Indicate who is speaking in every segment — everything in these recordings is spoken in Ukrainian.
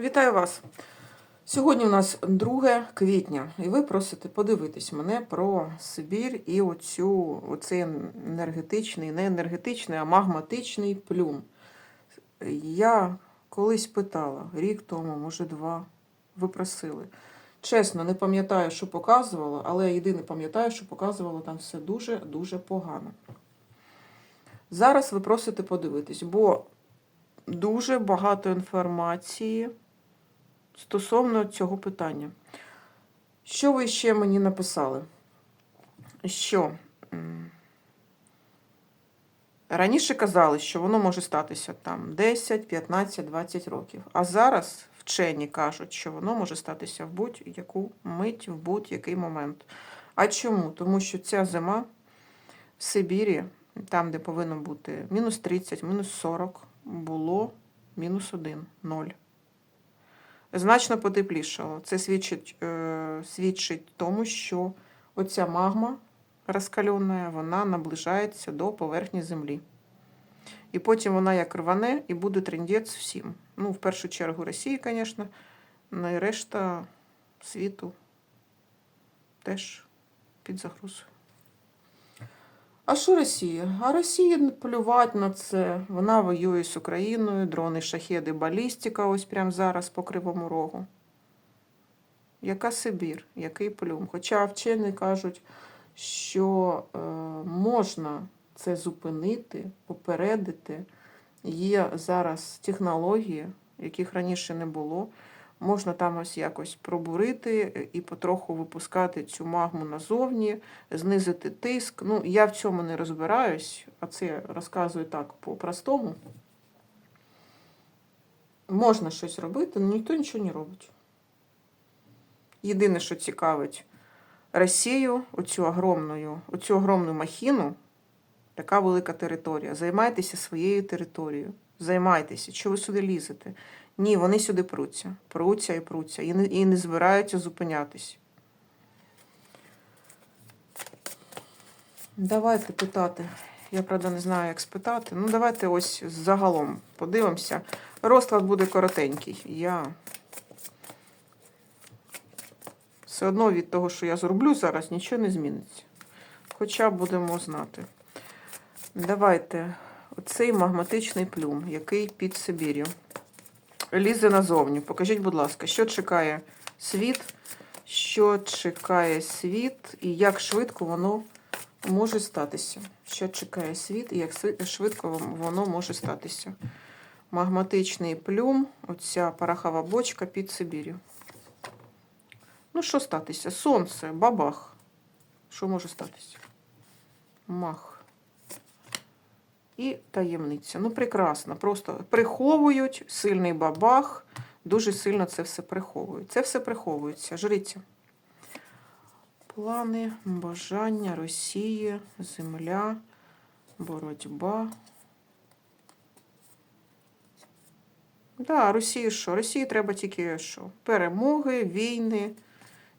Speaker 1: Вітаю вас! Сьогодні у нас 2 квітня, і ви просите подивитись мене про Сибір і оцю, оцей енергетичний, не енергетичний, а магматичний плюм. Я колись питала, рік тому, може два, ви просили. Чесно, не пам'ятаю, що показувала, але єдине пам'ятаю, що показувала там все дуже-дуже погано. Зараз ви просите подивитись, бо дуже багато інформації стосовно цього питання. Що ви ще мені написали? Що раніше казали, що воно може статися там 10, 15, 20 років. А зараз вчені кажуть, що воно може статися в будь-яку мить, в будь-який момент. А чому? Тому що ця зима в Сибірі, там, де повинно бути мінус 30, мінус 40, було мінус 1, 0 значно потеплішало. Це свідчить, е, свідчить тому, що оця магма розкальона, вона наближається до поверхні землі. І потім вона як рване і буде трендець всім. Ну, в першу чергу Росії, звісно, ну і решта світу теж під загрозою. А що Росія? А Росії плювать на це. Вона воює з Україною, дрони, шахеди, балістика ось прямо зараз по Кривому Рогу. Яка Сибір, який плюм? Хоча вчені кажуть, що е, можна це зупинити, попередити. Є зараз технології, яких раніше не було. Можна там ось якось пробурити і потроху випускати цю магму назовні, знизити тиск. Ну, я в цьому не розбираюсь, а це розказую так по-простому. Можна щось робити, але ніхто нічого не робить. Єдине, що цікавить Росію, оцю огромну, оцю огромну махіну, така велика територія. Займайтеся своєю територією. Займайтеся, що ви сюди лізете? Ні, вони сюди пруться. Пруться і пруться. І не, і не збираються зупинятись. Давайте питати. Я, правда, не знаю, як спитати. Ну, давайте ось загалом подивимося. Розклад буде коротенький. Я все одно від того, що я зроблю зараз, нічого не зміниться. Хоча будемо знати. Давайте оцей магматичний плюм, який під Сибір'ю лізе назовні. Покажіть, будь ласка, що чекає світ, що чекає світ і як швидко воно може статися. Що чекає світ і як швидко воно може статися. Магматичний плюм, оця порохова бочка під Сибір'ю. Ну, що статися? Сонце, бабах. Що може статися? Мах і таємниця. Ну, прекрасно. Просто приховують сильний бабах, дуже сильно це все приховують. Це все приховується. Жриця. Плани, бажання Росії, земля, боротьба. Да, Росії що? Росії треба тільки що? Перемоги, війни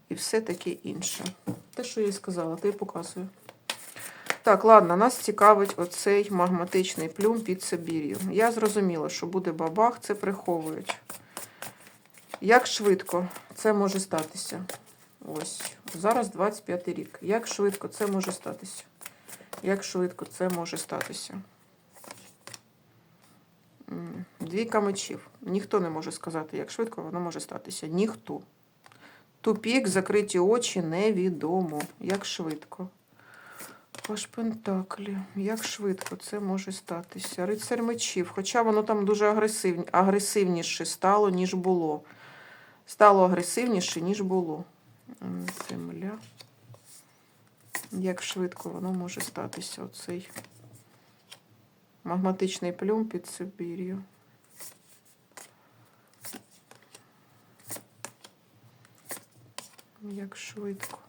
Speaker 1: і все таке інше. Те, що я і сказала, те й показую. Так, ладно, нас цікавить оцей магматичний плюм під Сибір'ю. Я зрозуміла, що буде бабах, це приховують. Як швидко це може статися? Ось, зараз 25 рік. Як швидко це може статися? Як швидко це може статися? Двійка мечів. Ніхто не може сказати, як швидко воно може статися. Ніхто. Тупік, закриті очі, невідомо. Як швидко. Паш Пентаклі. Як швидко це може статися? Рицар мечів. Хоча воно там дуже агресив... агресивніше стало, ніж було. Стало агресивніше, ніж було. Земля. Як швидко воно може статися? Оцей магматичний плюм під Сибір'ю. Як швидко.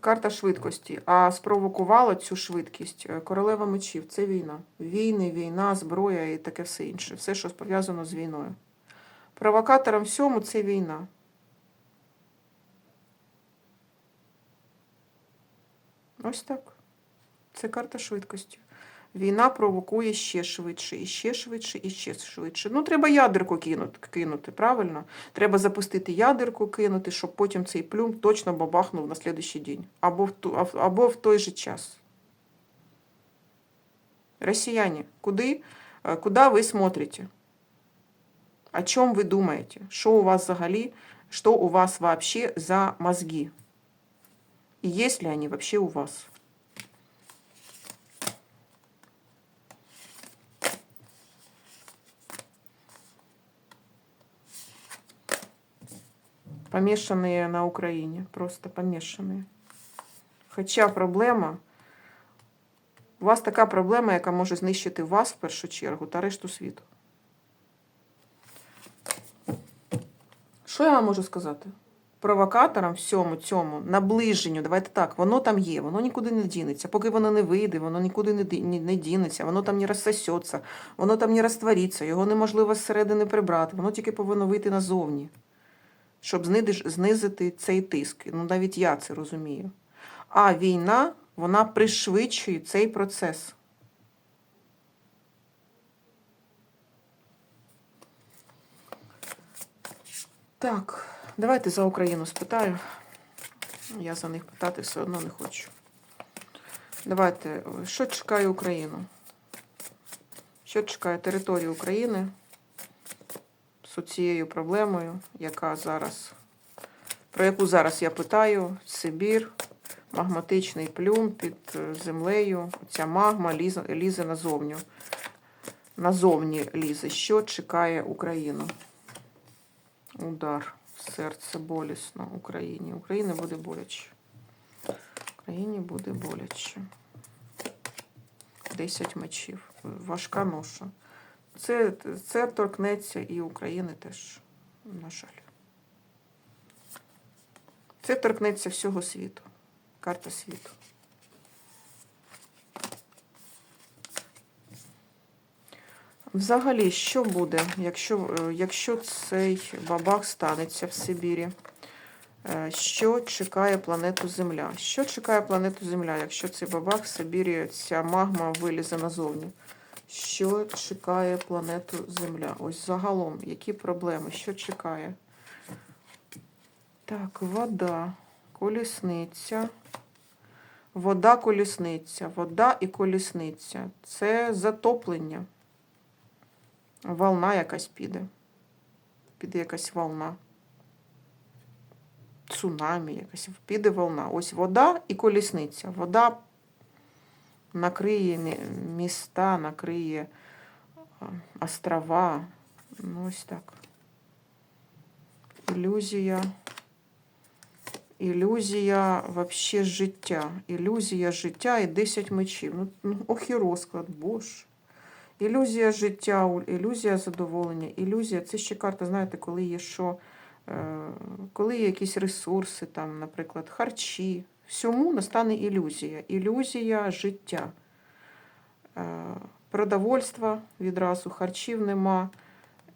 Speaker 1: Карта швидкості. А спровокувала цю швидкість е, королева мечів. Це війна. Війни, війна, зброя і таке все інше. Все, що пов'язано з війною. Провокатором всьому це війна. Ось так. Це карта швидкості. Війна провокує ще швидше, і ще швидше, і ще швидше. Ну, треба ядерку кинути, кинути, правильно? Треба запустити ядерку, кинути, щоб потім цей плюм точно бабахнув на слідуючий день. Або в, ту, або в той же час. Россияне, куди, е, куди ви смотрите? О чем вы думаете? Что у вас взагалі, что у вас вообще за мозги? И есть ли они вообще у вас? Помешанные на Украине, просто помешанные. Хоча проблема, у вас така проблема, яка може знищити вас в першу чергу та решту світу. Що я вам можу сказати? Провокаторам всьому цьому, наближенню, давайте так, воно там є, воно нікуди не дінеться. Поки воно не вийде, воно нікуди не, ні- не дінеться, воно там не розсосеться, воно там не розтвориться, його неможливо зсередини прибрати, воно тільки повинно вийти назовні, щоб знизити цей тиск. Ну, навіть я це розумію. А війна, вона пришвидшує цей процес. Так, давайте за Україну спитаю. Я за них питати все одно не хочу. Давайте, що чекає Україну? Що чекає територію України з цією проблемою, яка зараз, про яку зараз я питаю, Сибір, магматичний плюм під е, землею, ця магма лізе, лізе назовню. Назовні лізе. Що чекає Україну? Удар серце болісно Україні. Україні буде боляче. Україні буде боляче. 10 мечів. Важка ноша. Це, це торкнеться і України теж, на жаль. Це торкнеться всього світу. Карта світу. Взагалі, що буде, якщо, якщо цей бабах станеться в Сибірі? Е, Що чекає планету Земля? Що чекає планету Земля, якщо цей бабах в Сибірі, ця магма вилізе назовні? Що чекає планету Земля? Ось загалом, які проблеми? Що чекає? Так, вода, колісниця. Вода, колісниця. Вода і колісниця. Це затоплення. Волна якась піде. Піде якась волна. Цунамі якась. Піде волна. Ось вода і колісниця. Вода накриє міста, накриє острова. Ну, ось так. Ілюзія. Ілюзія вообще життя. Ілюзія життя і 10 мечів. Ну, ну ох і розклад, боже. Ілюзія життя, ілюзія задоволення, ілюзія. Це ще карта, знаєте, коли є що, е, коли є якісь ресурси, там, наприклад, харчі. Всьому настане ілюзія. Ілюзія життя. Е, Продовольства відразу, харчів нема.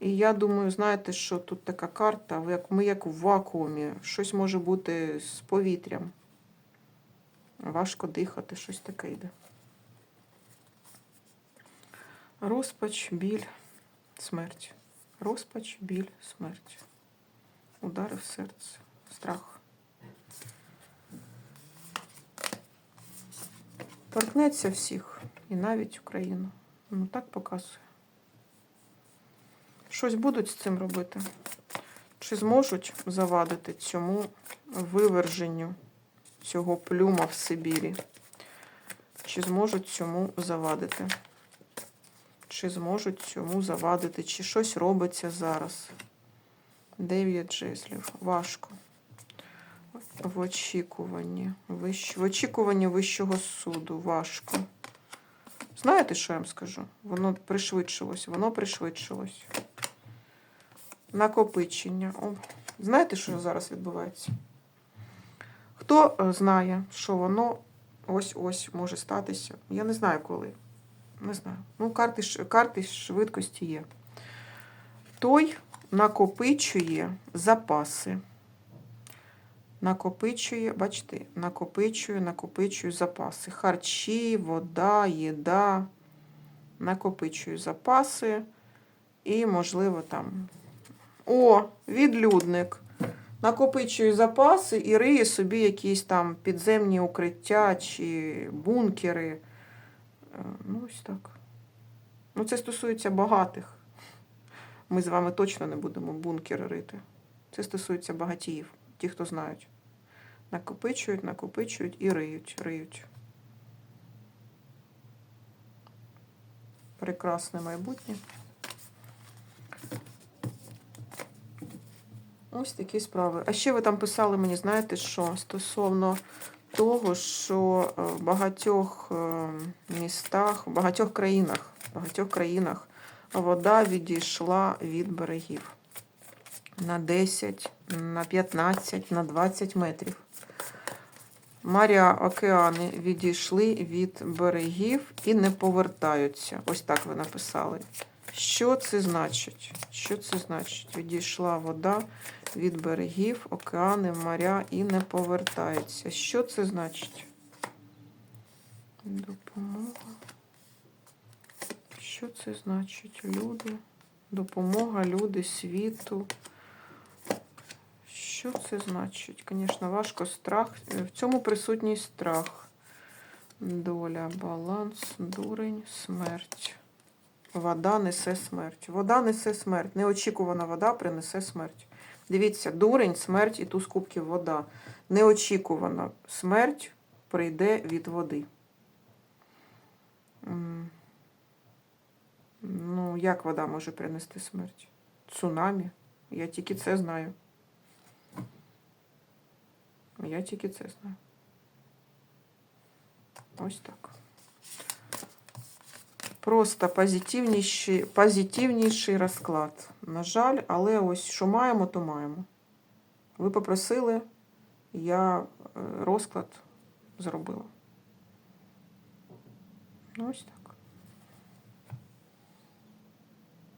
Speaker 1: І я думаю, знаєте, що тут така карта, ми як в вакуумі, щось може бути з повітрям. Важко дихати, щось таке йде. Розпач, біль, смерть. Розпач, біль, смерть. Удари в серце, страх. Торкнеться всіх, і навіть Україну. Ну так показує. Щось будуть з цим робити? Чи зможуть завадити цьому виверженню цього плюма в Сибірі? Чи зможуть цьому завадити? Чи зможуть цьому завадити? Чи щось робиться зараз? Дев'ять жезлів. Важко. В очікуванні. В очікуванні вищого суду. Важко. Знаєте, що я вам скажу? Воно пришвидшилось, воно пришвидшилось. Накопичення. О, знаєте, що зараз відбувається? Хто е, знає, що воно ось-ось може статися? Я не знаю коли. Не знаю. Ну, карти, карти швидкості є. Той накопичує запаси. Накопичує, бачите, накопичує, накопичує запаси. Харчі, вода, їда. накопичую запаси і, можливо, там. О, відлюдник. Накопичую запаси і риє собі якісь там підземні укриття чи бункери. Е, Ну, ось так. Ну, це стосується багатих. Ми з вами точно не будемо бункери рити. Це стосується багатіїв, ті, хто знають. Накопичують, накопичують і риють, риють. Прекрасне майбутнє. Ось такі справи. А ще ви там писали мені, знаєте, що стосовно того, що е, в багатьох е, містах, в багатьох країнах, в багатьох країнах вода відійшла від берегів на 10, на 15, на 20 метрів. Моря, океани відійшли від берегів і не повертаються. Ось так ви написали. Що це значить? Що це значить? Відійшла вода від берегів, океани, моря і не повертається. Що це значить? Допомога. Що це значить? Люди. Допомога, люди світу. Що це значить? Звісно, важко страх. Е, В цьому присутній страх. Доля, баланс, дурень, смерть. Вода несе смерть. Вода несе смерть. Неочікувана вода принесе смерть. Дивіться, дурень, смерть і туз кубків вода. Неочікувана смерть прийде від води. Ну, як вода може принести смерть? Цунамі. Я тільки це знаю. Я тільки це знаю. Ось так. Просто позитивніший, позитивніший розклад. На жаль, але ось що маємо, то маємо. Ви попросили, я е, розклад зробила. Ну, ось так.